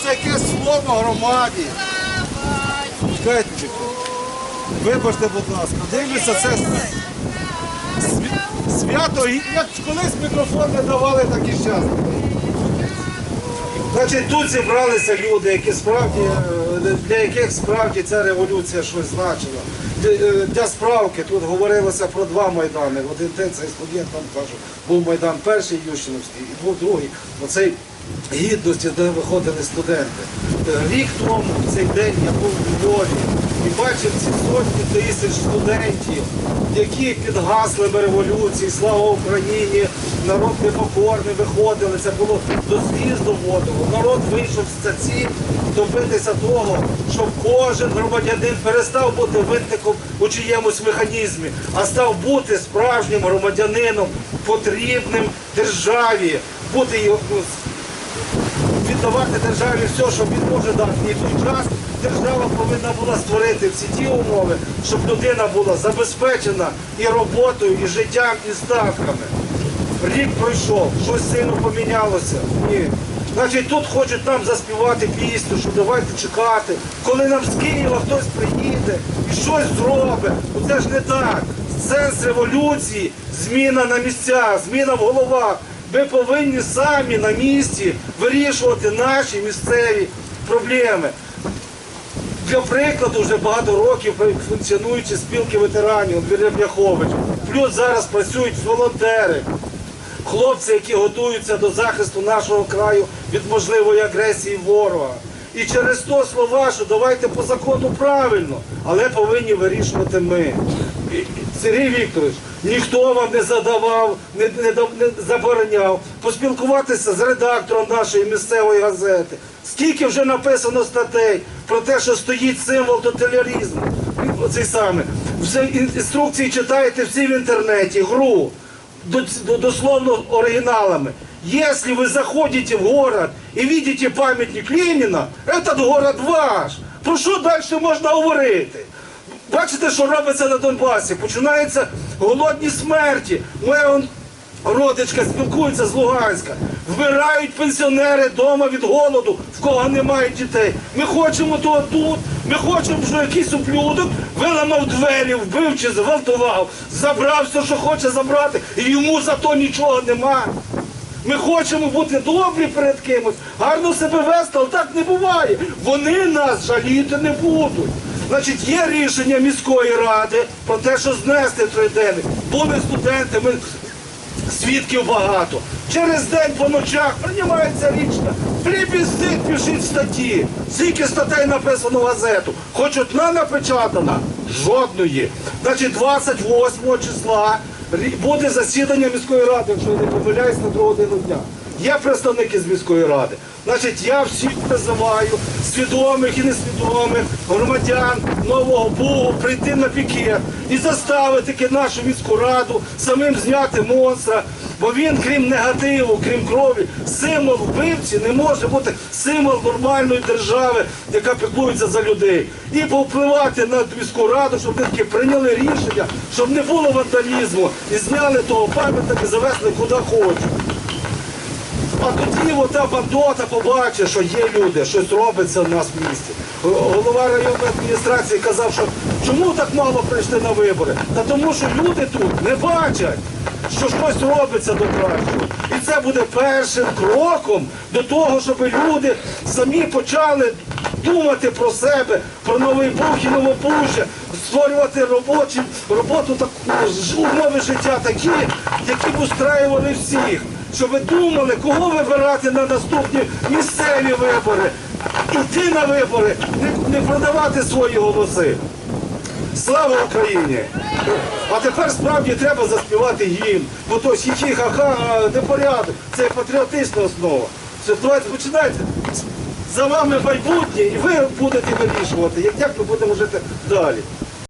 залишилося якесь слово громаді. Чекайте. Вибачте, будь ласка, дивлюся, це свято, як колись мікрофон не давали, так і зараз. Значить, тут зібралися люди, які справді, е, для яких справді ця революція щось значила. Е, для справки тут говорилося про два майдани. Один день цей студент нам каже, був майдан перший Ющиновський і був другий. Оцей гідності, де виходили студенти. Рік тому в цей день я був у Львові і бачив ці сотні тисяч студентів, які під гаслами революції, слава Україні, народ непокорний виходили. Це було до з'їзду водого. Народ вийшов з стаці добитися того, щоб кожен громадянин перестав бути винником у чиємусь механізмі, а став бути справжнім громадянином, потрібним державі, бути його віддавати державі все, що він може дати. І в той час держава повинна була створити всі ті умови, щоб людина була забезпечена і роботою, і життям, і ставками. Рік пройшов, щось сильно помінялося. Ні. Значить, тут хочуть нам заспівати пісню, що давайте чекати, коли нам з Києва хтось приїде і щось зробить. Це ж не так. Сенс революції, зміна на місцях, зміна в головах. Ми повинні самі на місці вирішувати наші місцеві проблеми. Для прикладу, вже багато років функціонуючі спілки ветеранів Бляхович. Плюс зараз працюють волонтери, хлопці, які готуються до захисту нашого краю від можливої агресії ворога. І через то слова, що давайте по закону правильно, але повинні вирішувати ми. Сергій Вікторович, ніхто вам не задавав, не, не, не забороняв поспілкуватися з редактором нашої місцевої газети. Скільки вже написано статей про те, що стоїть символ тоталяризму. Оцей саме. Інструкції читаєте всі в інтернеті, гру до- до- дословно оригиналами. Если вы заходите в город и видите памятник Ленина, этот город ваш. Про що далі можна говорити? Бачите, що робиться на Донбасі? Починаються голодні смерті. Моя родичка спілкується з Луганська. Вмирають пенсіонери вдома від голоду, в кого немає дітей. Ми хочемо то тут, ми хочемо, щоб якийсь ублюдок виламав двері, вбив чи зґвалтував, забрав все, що хоче забрати, і йому за то нічого нема. Ми хочемо бути добрі перед кимось, гарно себе вести, але так не буває. Вони нас жаліти не будуть. Значить, є рішення міської ради про те, що знести триденник. Були студенти, ми свідків багато. Через день по ночах приймається річна. Плібістик пишіть статті. Скільки статей написано в газету. Хоч одна напечатана, жодної. Значить, 28 числа буде засідання міської ради, якщо я не помиляюсь, на другу годину дня. Є представники з міської ради. Значить, я всіх призиваю, свідомих і несвідомих громадян Нового Бугу прийти на пікет і заставити нашу міську раду самим зняти монстра. Бо він, крім негативу, крім крові, символ вбивці не може бути символ нормальної держави, яка піклується за людей. І повпливати на міську раду, щоб вони таки прийняли рішення, щоб не було вандалізму і зняли того пам'ятника і завезли куди хочуть. А тоді ота бандота побачить, що є люди, щось робиться в нас в місті. Голова районної адміністрації казав, що чому так мало прийшли на вибори? Та тому, що люди тут не бачать, що щось робиться до кращого. І це буде першим кроком до того, щоб люди самі почали думати про себе, про новий Буг і Новопужжя, створювати робочі, роботу таку, умови життя такі, які б устраювали всіх. Щоб ви думали, кого вибирати на наступні місцеві вибори. Іти на вибори, не, не продавати свої голоси. Слава Україні! А тепер справді треба заспівати гімн, бо то хі ха-ха, непорядок. Це патріотична основа. Все, давайте починайте. За вами майбутнє, і ви будете вирішувати, як, як ми будемо жити далі.